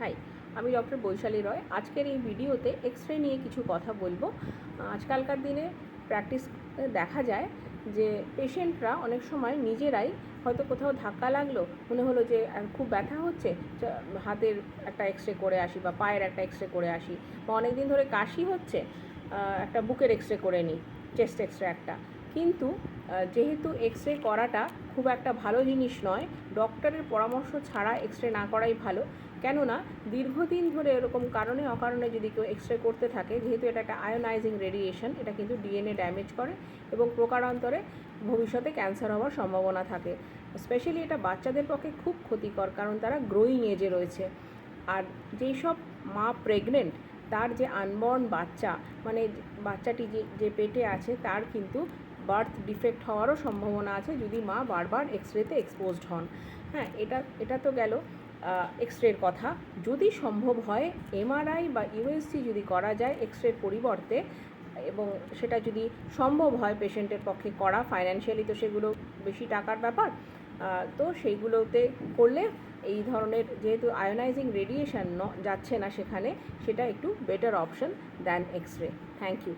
High আমি doctor Vaishali রয়। আজকের এই ভিডিওতে এক্স রে নিয়ে কিছু কথা বলব। আজকালকার দিনে প্র্যাকটিস দেখা যায় যে পেশেন্টরা অনেক সময় নিজেরাই হয়তো কোথাও ধাক্কা লাগল, মনে হলো যে খুব ব্যথা হচ্ছে হাতের একটা এক্স রে করে আসি বা পায়ের একটা এক্স রে করে আসি বা অনেক দিন ধরে কাশি হচ্ছে একটা বুকের এক্স রে করে নিই চেস্ট এক্স রে একটা। কিন্তু যেহেতু এক্স রে করাটা খুব একটা ভালো জিনিস নয় ডক্টরের পরামর্শ ছাড়া এক্স রে না করাই ভালো। কেননা, দীর্ঘদিন ধরে এরকম কারণে অকারণে যদি কেউ এক্স রে করতে থাকে, যেহেতু এটা একটা আয়োনাইজিং রেডিয়েশন এটা কিন্তু ডিএনএ ড্যামেজ করে এবং প্রকারান্তরে ভবিষ্যতে ক্যান্সার হওয়ার সম্ভাবনা থাকে। স্পেশালি এটা বাচ্চাদের পক্ষে খুব ক্ষতিকর, কারণ তারা গ্রোয়িং এজে রয়েছে। আর যেই সব মা প্রেগনেন্ট তার যে আনবর্ন বাচ্চা মানে বাচ্চাটি যে যে পেটে আছে, তার কিন্তু বার্থ ডিফেক্ট হওয়ারও সম্ভাবনা আছে যদি মা বারবার এক্স রেতে এক্সপোজড হন। হ্যাঁ এটা এটা তো গেল এক্স রের কথা। যদি সম্ভব হয়, এমআরআই বা ইউএসসি যদি করা যায় এক্স রের পরিবর্তে, এবং সেটা যদি সম্ভব হয় পেশেন্টের পক্ষে করা, ফাইন্যান্সিয়ালি তো সেগুলো বেশি টাকার ব্যাপার তো সেইগুলোতে করলে এই ধরনের যেহেতু আয়োনাইজিং রেডিয়েশন যাচ্ছে না সেখানে, সেটা একটু better option than X ray thank you.